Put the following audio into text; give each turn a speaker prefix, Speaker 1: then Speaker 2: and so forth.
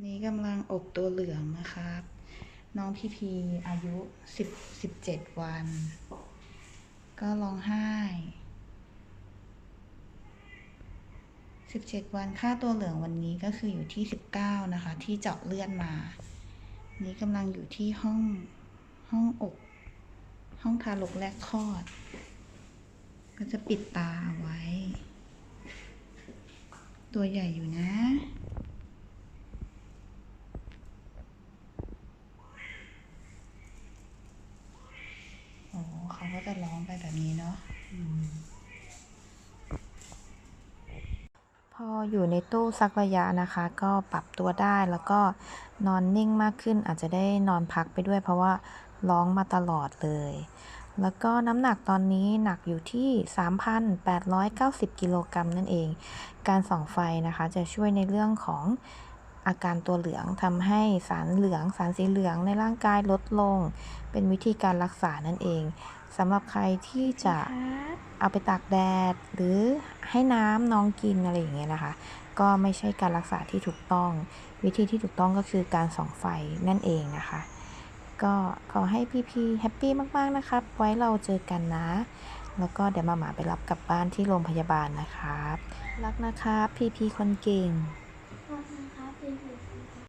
Speaker 1: นี้กำลังอบตัวเหลืองนะครับ น้องพีพีอายุสิบสิบเจ็ดวัน ก็ร้องไห้สิบเจ็ดวันค่าตัวเหลืองวันนี้ก็คืออยู่ที่สิบเก้านะคะ ที่เจาะเลือดมา นี้กำลังอยู่ที่ห้องห้องอก ห้องทารกแรกคลอด ก็จะปิดตาไว้ ตัวใหญ่อยู่นะ โอ้เขา ก็ร้องไปแบบนี้เนาะ
Speaker 2: พออยู่ในตู้สักระยะนะคะ ก็ปรับตัวได้แล้วก็นอนนิ่งมากขึ้นอาจจะได้นอนพักไปด้วยเพราะว่าร้องมาตลอดเลย แล้วก็น้ำหนักตอนนี้หนักอยู่ที่ 3,890 กิโลกรัมนั่นเอง การส่องไฟนะคะจะช่วยในเรื่องของ อาการตัวเหลืองทำให้สารเหลืองสารสีเหลืองในร่างกายลดลง เป็นวิธีการรักษานั่นเองสำหรับใครที่จะเอาไปตากแดด หรือให้น้ำน้องกินอะไรอย่างเงี้ยนะคะ ก็ไม่ใช่การรักษาที่ถูกต้อง วิธีที่ถูกต้องก็คือการส่องไฟนั่นเองนะคะ ก็ขอให้พี่พีแฮปปี้มากๆนะครับ ไว้เราเจอกันนะ แล้วก็เดี๋ยวมาหมาไปรับกลับบ้านที่โรงพยาบาลนะครับ รักนะครับ พี่พีคนเก่ง